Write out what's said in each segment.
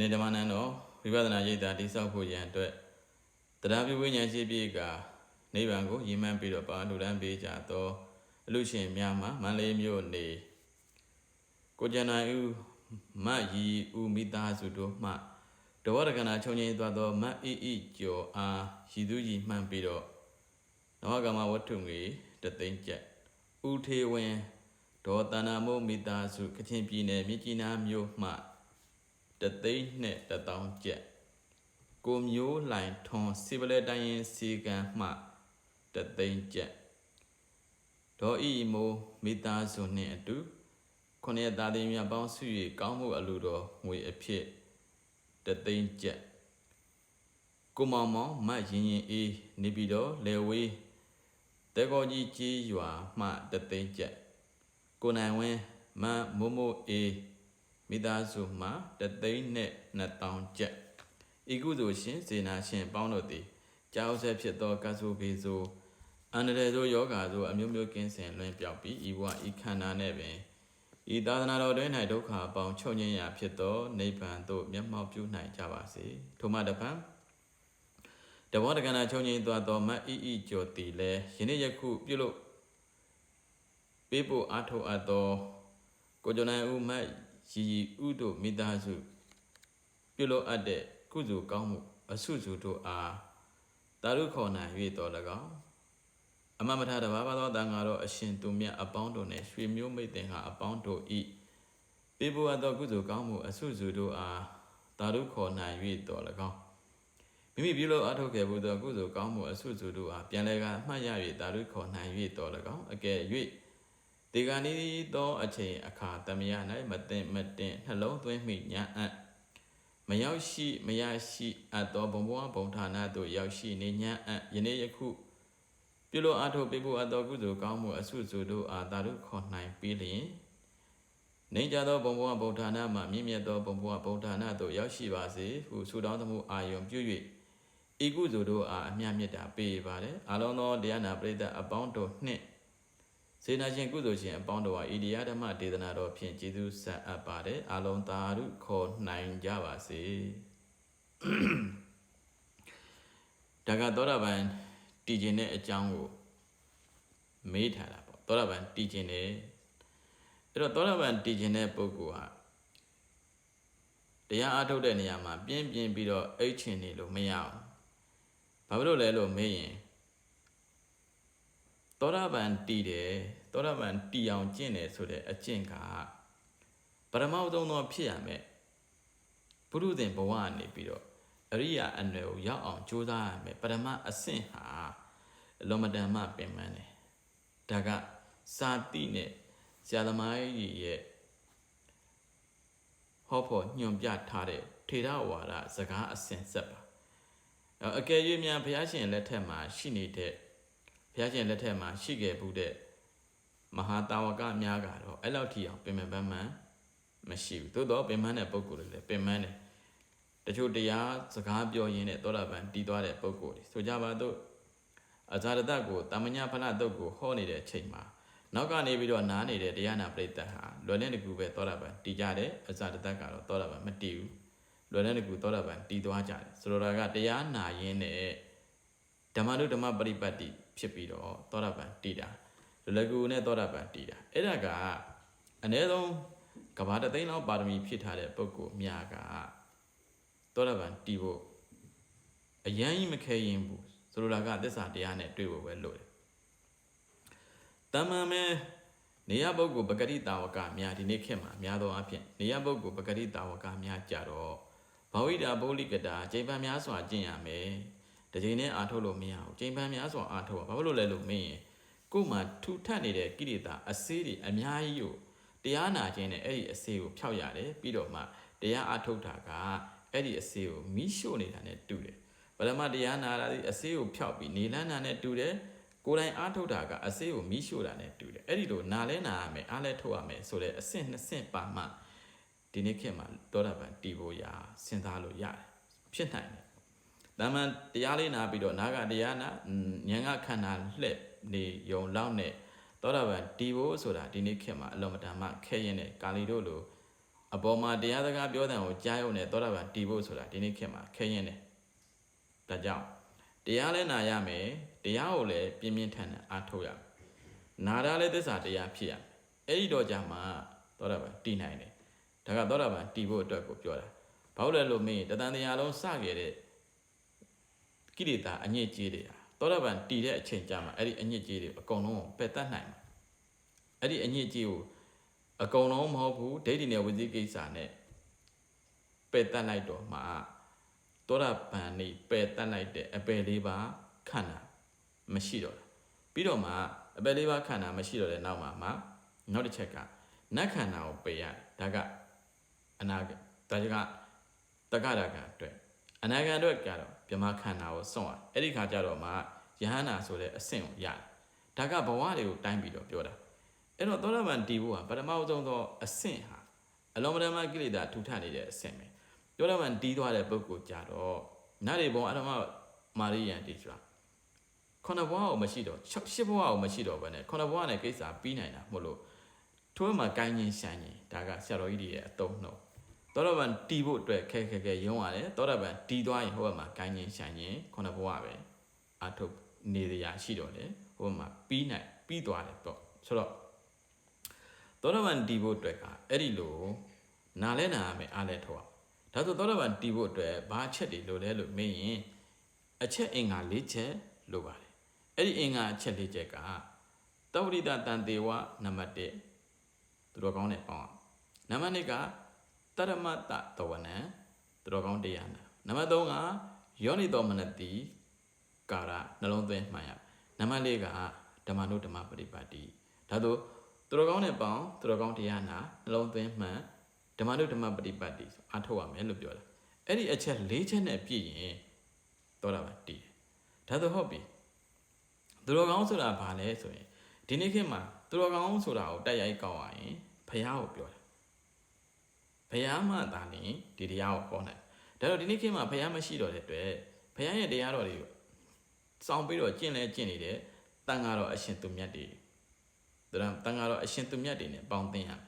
နေ့ဓမ္မနန်းတော်ဝိပဿနာရိပ်သာတိဆောက်ဖို့ရန်အတွက်တရားပြုဝိညာဉ်ရှိပြည့်ကနိဗ္ဗာန်ကိုရည်မှန်းပြီးတော့ပါလူတန်းပေးကြသောအလူရှင်များမှာမန္တလေးမြို့နေကိုကျန်နိုင်ဦးမတ်ရီဦးမိသားစုတို့မှတဝရကနာချုံငင်းသွားသောမတ်အီအီကျော်အားရည်သူကြီးမှန်းပြီးတော့နဝကမဝတ္ထုငွေတသိန်းကျပ်ဦးထေဝင်းဒေါ်တဏ္ဍမိုးမိသားစုကချင်ပြည်နယ်မြစ်ကြီးနားမြို့မှ တသိန်းနဲ့တထောင်ကျက်ကိုမျိုးလိုင်ထွန်စီပလဲတိုင်းရင်စီကံမှတသိန်းကျက်ဒေါ်ဤမိုးမိသားစုနှင့်အတူခုနှစ်သားသမီးများပေါင်းစု၍ကောင်းမှုအလိုတော်ငွေအဖြစ်တသိန်းကျက်ကိုမောင်မောင်မတ်ရင်ရင်အေးနေပြီးတော့လေဝေးတဲကောကြီးကြီးရွာမှတသိန်းကျက်ကိုနိုင်ဝင်းမမိုးမိုးအေး မိသားစုမှတသိန်းနဲ့2000ကျပ်ဤကုသိုလ်ရှင်ဇေနာရှင်ပေါင်းတို့သည်ကြောက်ဆက်ဖြစ်သောကဆုဘေဇိုအန္တရာယ်သို့ယောဂါသို့အမျိုးမျိုးကင်းစင်လွင်ပြောက်ပြီးဤဝဤခန္ဓာနဲ့ပင်ဤသာသနာတော်တွင်၌ဒုက္ခအပေါင်းချုပ်ငြိမ်းရာဖြစ်သောနိဗ္ဗာန်သို့မျက်မှောက်ပြုနိုင်ကြပါစေထိုမှတပံတဘောတကနာချုပ်ငြိမ်းသွားသောမတ်ဤဤကျော်တီလည်းယနေ့ယခုပြုလို့ပေးဖို့အားထုတ်အပ်သောကိုကျွန်နိုင်ဦးမတ် ရီရီဥတို့မိသားစုပြုလို့အပ်တဲ့ကုသိုလ်ကောင်းမှုအဆုစုတို့အားတာရုခေါ်နိုင်၍တော်၎င်းအမမထတဘာဘာသောတန်ဃာတော်အရှင်သူမြတ်အပေါင်းတို့နှင့်ရွှေမျိုးမိတ်တင်ဟာအပေါင်းတို့ဤပေဘဝသောကုသိုလ်ကောင်းမှုအဆုစုတို့အားတာရုခေါ်နိုင်၍တော်၎င်းမိမိပြုလို့အထောက်ခဲ့မှုသောကုသိုလ်ကောင်းမှုအဆုစုတို့အားပြန်လည်ကအမှတ်ရ၍တာရုခေါ်နိုင်၍တော်၎င်းအကယ်၍ ဒီကနေ့သောအချိန်အခါတမယ၌မတင်မတင်နှလုံးသွင်းမိညာအပ်မရောက်ရှိမရရှိအပ်သောဘုံဘဝဘုံဌာနသို့ရောက်ရှိနေညာအပ်ယနေ့ယခုပြုလို့အထောက်ပေးဖို့အပ်သောကုသိုလ်ကောင်းမှုအဆုစုတို့အားသာတို့ခေါ်နိုင်ပြီးလျင်နေကြသောဘုံဘဝဘုံဌာနမှမြင့်မြတ်သောဘုံဘဝဘုံဌာနသို့ရောက်ရှိပါစေဟုဆုတောင်းသမှုအာယုံပြု၍ဤကုသိုလ်တို့အားအမြတ်မြတ်တာပေးပါれအလုံးသောတရားနာပရိသတ်အပေါင်းတို့နှင့် စေနာရှင်ကုသိုလ်ရှင်အပေါင်းတို့ဟာဣတိယဓမ္မဒေသနာတော်ဖြင့်ကျေးဇူးဆက်အပ်ပါတယ်အလုံးသာဓုခေါ်နိုင်ကြပါစေဒါကသောတာပန်တည်ခြင်းတဲ့အကြောင်းကိုမေးထားတာပေါ့သောတာပန်တည်ခြင်းတဲ့အဲ့တော့သောတာပန်တည်ခြင်းတဲ့ပုဂ္ဂိုလ်ဟာတရားအားထုတ်တဲ့နေရာမှာပြင်းပြင်းပြီးတော့အိတ်ချင်နေလို့မရအောင်ဘာဖြစ်လို့လဲလို့မေးရင် သောတာပန်တည်တယ်သောတာပန်တည်အောင်ကျင့်တယ်ဆိုတဲ့အကျင့်ကပရမောက်သုံးသောဖြစ်ရမယ်ပုရုသင်ဘဝကနေပြီးတော့အရိယာအနွယ်ကိုရောက်အောင်ကြိုးစားရမယ်ပရမအဆင့်ဟာလောမတန်မှပင်ပန်းတယ်ဒါကစာတိနဲ့ဆရာသမားကြီးရဲ့ဟောဖို့ညွန်ပြထားတဲ့ထေရဝါဒစကားအစဉ်ဆက်ပါအကယ်၍များဘုရားရှင်လက်ထက်မှာရှိနေတဲ့ ဘုရားရှင်လက်ထက်မှာရှိခဲ့ဘူးတဲ့မဟာတာဝကများကတော့အဲ့လောက်ထိအောင်ပင်ပန်းပန်းပန်းမရှိဘူးသို့တော့ပင်ပန်းတဲ့ပုံကိုယ်တွေလည်းပင်ပန်းတယ်တချို့တရားစကားပြောရင်းနဲ့သောတာပန်တီးသွားတဲ့ပုံကိုယ်တွေဆိုကြပါတော့အဇာရတကိုတာမညာဖလတုတ်ကိုဟောနေတဲ့အချိန်မှာနောက်ကနေပြီးတော့နားနေတဲ့တရားနာပရိသတ်ဟာလွယ်တဲ့တကူပဲသောတာပန်တီးကြတယ်အဇာရတကတော့သောတာပန်မတီးဘူးလွယ်တဲ့တကူသောတာပန်တီးသွားကြတယ်ဆိုတော့ကတရားနာရင်းနဲ့ဓမ္မနုဓမ္မပရိပတ်တိ ဖြစ်ပြီးတော့သောတာပန်တီးတာလွယ်လကူနဲ့သောတာပန်တီးတာအဲ့ဒါကအနည်းဆုံးကဘာတသိန်းလောက်ပါရမီဖြစ်ထားတဲ့ပုဂ္ဂိုလ်များကသောတာပန်တီးဖို့အယမ်းကြီးမခဲရင်ဘူးဆိုလိုတာကသစ္စာတရားနဲ့တွေ့ဖို့ပဲလို့တယ်တမန်မဲနေရပုဂ္ဂိုလ်ပဂတိတာဝကများဒီနေ့ခေတ်မှာများသောအားဖြင့်နေရပုဂ္ဂိုလ်ပဂတိတာဝကများကြတော့ဘဝိတာပုလိကတာချိန်ပန်များစွာကျင့်ရမယ် တချိန်နဲ့အာထုတ်လို့မရဘူးချိန်ပန်များစွာအာထုတ်ဘာလို့လဲလို့မင်းရင်ကို့မှာထူထပ်နေတဲ့ကိရိတာအစေးတွေအများကြီးကိုတရားနာခြင်းနဲ့အဲ့ဒီအစေးကိုဖျောက်ရတယ်ပြီးတော့မှတရားအာထုတ်တာကအဲ့ဒီအစေးကိုမိရှို့နေတာနဲ့တူတယ်ဗလမတရားနာတာဒီအစေးကိုဖျောက်ပြီးနေလန်းနာနဲ့တူတယ်ကိုယ်တိုင်အားထုတ်တာကအစေးကိုမိရှို့တာနဲ့တူတယ်အဲ့ဒီလိုနာလဲနာရမယ်အားလဲထုတ်ရမယ်ဆိုတဲ့အဆင့်နှစ်ဆင့်ပါမှဒီနေ့ခေတ်မှာတောတာပန်တီဖို့ရာစဉ်းစားလို့ရတယ်ဖြစ်နိုင်တယ် တမန်တရားလေးနာပြီးတော့နာကတရားနာဉာဏ်ကခန္ဓာလှက်နေယုံလောက်နဲ့တောတာပန်တီဖို့ဆိုတာဒီနေ့ခေတ်မှာအလုံးမတန်မှခဲရင်တဲ့ကာလီတို့လိုအပေါ်မှာတရားစကားပြောတဲ့ကိုကြားရုံနဲ့သောတာပန်တည်ဖို့ဆိုတာဒီနေ့ခေတ်မှာခဲရင်တယ်ဒါကြောင့်တရားလည်းနာရမယ်တရားကိုလည်းပြင်းပြင်းထန်ထန်အားထုတ်ရမယ်နာတာလည်းသစ္စာတရားဖြစ်ရမယ်အဲ့ဒီတော့ကြမှာသောတာပန်တည်နိုင်တယ်ဒါကသောတာပန်တည်ဖို့အတွက်ကိုပြောတာဘာလို့လဲလို့မင်းတတန်တရားလုံးစခဲ့တဲ့ ကိလေသာအညစ်အကြေးတွေဟာသောတာပန်တည်တဲ့အချိန်ကြမှာအဲ့ဒီအညစ်အကြေးတွေအကုန်လုံးပယ်တတ်နိုင်မှာအဲ့ဒီအညစ်အကြေးကိုအကုန်လုံးမဟုတ်ဘူးဒိဋ္ဌိနဲ့ဝိသိကိစ္စနဲ့ပယ်တတ်လိုက်တော့မှသောတာပန်နေပယ်တတ်လိုက်တဲ့အပယ်လေးပါခန္ဓာမရှိတော့တာပြီးတော့မှအပယ်လေးပါခန္ဓာမရှိတော့တဲ့နောက်မှာမှနောက်တစ်ချက်ကနတ်ခန္ဓာကိုပယ်ရတယ်ဒါကအနာဂတ်ဒါကတက္ကရာကအတွက် အနာဂတ်အတွက်ကတော့ဗြဟ္မာခန္ဓာကိုစွန့်ရအဲ့ဒီခါကျတော့မှယဟန္တာဆိုတဲ့အဆင့်ကိုရတယ်ဒါကဘဝတွေကိုတိုင်းပြီးတော့ပြောတာအဲ့တော့သောတာပန်တည်ဖို့ဟာပထမဆုံးသောအဆင့်ဟာအလုံးမတမကိလေသာထူထနေတဲ့အဆင့်ပဲသောတာပန်တည်သွားတဲ့ပုဂ္ဂိုလ်ကြတော့နတ်တွေဘုံအရမမာရိယန်တည်ဆိုတာခုနဘဝကိုမရှိတော့ရှစ်ဘဝကိုမရှိတော့ဘဲနဲ့ခုနဘဝနဲ့ကိစ္စပြီးနိုင်တာမဟုတ်လို့ထိုးမှာကိုင်းချင်းရှမ်းချင်းဒါကဆရာတော်ကြီးတွေရဲ့အတုံးနှုတ် သောတာပန်တီးဖို့အတွက်ခဲခဲခဲရုံးရတယ်သောတာပန်တီးသွားရင်ဟိုဘက်မှာကိုင်းချင်းရှမ်းချင်းခုနဘဝပဲအထုတ်နေရရှိတော့တယ်ဟိုဘက်မှာပြီးနိုင်ပြီးသွားတယ်ပေါ့ဆိုတော့သောတာပန်တီးဖို့အတွက်ကအဲ့ဒီလိုနာလဲနာရမယ်အားလဲထောက်ဒါဆိုသောတာပန်တီးဖို့အတွက်ဘာအချက်တွေလိုလဲလို့မေးရင်အချက်အင်္ဂါ၄ချက်လိုပါတယ်အဲ့ဒီအင်္ဂါအချက်၄ချက်ကသဝရိတတန်တေဝနံပါတ်1သူတော်ကောင်းနဲ့ပေါင်းအောင်နံပါတ်2က တရမတ္တတဝနံသူတော်ကောင်းတရားနာနံပါတ်3ကယောနိတော်မနတိကာရနှလုံးသွင်းမှန်ရနံပါတ်4ကဓမ္မနုဓမ္မပရိပတ်တိဒါဆိုသူတော်ကောင်းနဲ့ပေါင်းသူတော်ကောင်းတရားနာနှလုံးသွင်းမှန်ဓမ္မနုဓမ္မပရိပတ်တိဆိုအားထုတ်ရမယ်လို့ပြောတာအဲ့ဒီအချက်၄ချက်နဲ့ပြည့်ရင်တော့တာပါတည်တယ်ဒါဆိုဟုတ်ပြီသူတော်ကောင်းဆိုတာဘာလဲဆိုရင်ဒီနေ့ခေတ်မှာသူတော်ကောင်းဆိုတာကိုတိုက်ရိုက်ကောက်ရရင်ဖះကိုပြောတာ ဖះမှသာနေဒီတရားကိုဟောနိုင်ဒါတော့ဒီနေ့ခေတ်မှာဖះမရှိတော့တဲ့အတွက်ဖះရဲ့တရားတော်တွေကိုစောင့်ပြီးတော့ကျင့်လဲကျင့်နေတဲ့တန်ဃာတော်အရှင်သူမြတ်တွေဒါတန်ဃာတော်အရှင်သူမြတ်တွေနဲ့ပေါင်းသင်းရမယ်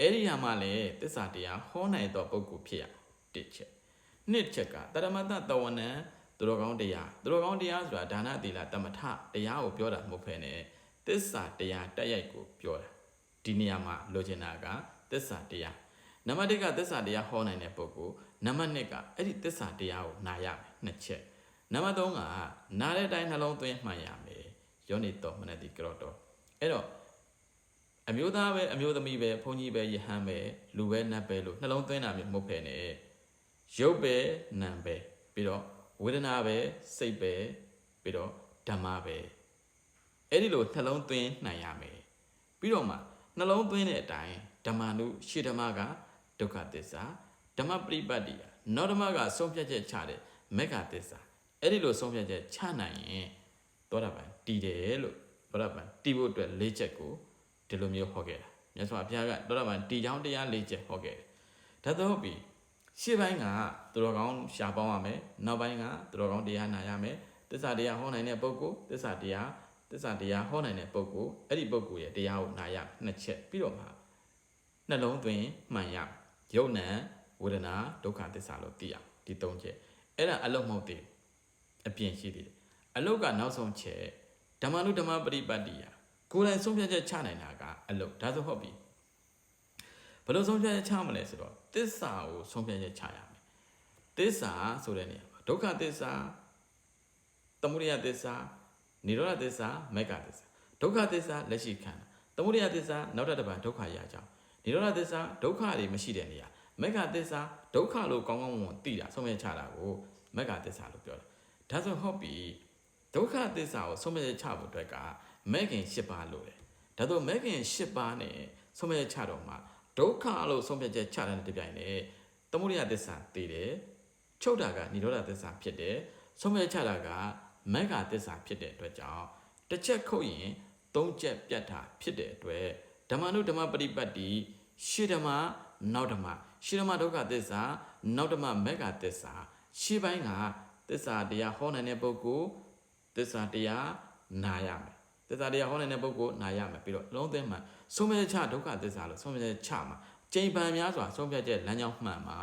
အဲ့ဒီဟာမှလည်းသစ္စာတရားဟောနိုင်တော့ပုဂ္ဂိုလ်ဖြစ်ရတစ်ချက်နှစ်ချက်ကတရမတ္တတဝနံသူတော်ကောင်းတရားသူတော်ကောင်းတရားဆိုတာဒါနသီလတမထတရားကိုပြောတာမဟုတ်ဖ ೇನೆ သစ္စာတရားတက်ရိုက်ကိုပြောတာဒီနေရာမှာလိုချင်တာကသစ္စာတရား နံပါတ်1ကသစ္စာတရားဟောနိုင်တဲ့ပုဂ္ဂိုလ်နံပါတ်2ကအဲ့ဒီသစ္စာတရားကိုနာရမယ်နှစ်ချက်နံပါတ်3ကနားတဲ့အတိုင်းနှလုံးသွင်းမှန်ရမယ်ယောနိတော်မနတိကရောတော်အဲ့တော့အမျိုးသားပဲအမျိုးသမီးပဲဘုန်းကြီးပဲယဟန်ပဲလူပဲနတ်ပဲလို့နှလုံးသွင်းတာမျိုးမဟုတ်ဖ ೇನೆ ရုပ်ပဲနာမ်ပဲပြီးတော့ဝေဒနာပဲစိတ်ပဲပြီးတော့ဓမ္မပဲအဲ့ဒီလိုနှလုံးသွင်းနိုင်ရမယ်ပြီးတော့မှနှလုံးသွင်းတဲ့အတိုင်းဓမ္မနုရှေဓမ္မက ဒုက္ခသစ္စာဓမ္မပရိပတ်တိယနောဓမ္မကဆုံးဖြတ်ချက်ချတဲ့မေဃသစ္စာအဲ့ဒီလိုဆုံးဖြတ်ချက်ချနိုင်ရင်သောတာပန်တည်တယ်လို့သောတာပန်တည်ဖို့အတွက်၄ချက်ကိုဒီလိုမျိုးဟောခဲ့တာမြတ်စွာဘုရားကသောတာပန်တည်ချောင်းတရား၄ချက်ဟောခဲ့တယ်ဒါတော့ပြီရှေ့ပိုင်းကသူတော်ကောင်းရှားပေါင်းရမယ်နောက်ပိုင်းကသူတော်ကောင်းတရားနာရမယ်သစ္စာတရားဟောနိုင်တဲ့ပုဂ္ဂိုလ်သစ္စာတရားသစ္စာတရားဟောနိုင်တဲ့ပုဂ္ဂိုလ်အဲ့ဒီပုဂ္ဂိုလ်ရဲ့တရားကိုနာရနှစ်ချက်ပြီးတော့မှနှလုံးသွင်းမှန်ရယု တ်နံဝေဒနာဒုက္ခသစ္စာလို့သိရဒီသုံးချက်အဲ့ဒါအလုံးမဟုတ်သေးအပြင်ရှိသေးတယ်အလုတ်ကနောက်ဆုံးချက်ဓမ္မနုဓမ္မပရိပတ်တိယကိုယ်တိုင်ဆုံးဖြတ်ချက်ချနိုင်တာကအလုတ်ဒါဆိုဟုတ်ပြီဘယ်လိုဆုံးဖြတ်ချက်ချမလဲဆိုတော့သစ္စာကိုဆုံးဖြတ်ချက်ချရမယ်သစ္စာဆိုတဲ့နေရာမှာဒုက္ခသစ္စာသမုဒယသစ္စာនិရောဓသစ္စာမဂ္ဂသစ္စာဒုက္ခသစ္စာလက်ရှိခန္ဓာသမုဒယသစ္စာနောက်တစ်ပတ်ဒုက္ခရကြောင်း និရောဓသစ္စာဒုက္ခတွေမရှိတဲ့နေရာမဂ္ဂသစ္စာဒုက္ခလို့ကောင်းကောင်းဝင်သိတာဆုံးဖြတ်ချတာကိုမဂ္ဂသစ္စာလို့ပြောတာဒါဆိုဟုတ်ပြီဒုက္ခသစ္စာကိုဆုံးဖြတ်ချဖို့အတွက်ကမဂ္ဂင်၈ပါးလို့တယ်ဒါဆိုမဂ္ဂင်၈ပါးနဲ့ဆုံးဖြတ်ချတော့မှဒုက္ခလို့ဆုံးဖြတ်ချက်ချတဲ့တပြိုင်နက်သမုဒယသစ္စာသိတယ်ချုပ်တာကនិရောဓသစ္စာဖြစ်တယ်ဆုံးဖြတ်ချတာကမဂ္ဂသစ္စာဖြစ်တဲ့အတွက်ကြောင့်တစ်ချက်ခုတ်ရင်သုံးချက်ပြတ်တာဖြစ်တဲ့အတွက် ဓမ္မနုဓမ္မပရိပတ်တိရှေဓမ္မနောက်ဓမ္မရှေဓမ္မဒုက္ခသစ္စာနောက်ဓမ္မမဂ္ဂသစ္စာရှေပိုင်းကသစ္စာတရားဟောနိုင်တဲ့ပုဂ္ဂိုလ်သစ္စာတရားနာရမယ်သစ္စာတရားဟောနိုင်တဲ့ပုဂ္ဂိုလ်နာရမယ်ပြီးတော့လုံးသိမှဆုံးဖြတ်ချဒုက္ခသစ္စာလို့ဆုံးဖြတ်ချမှာကြိမ်ပန်များစွာဆုံးဖြတ်ချက်လမ်းကြောင်းမှန်မှာ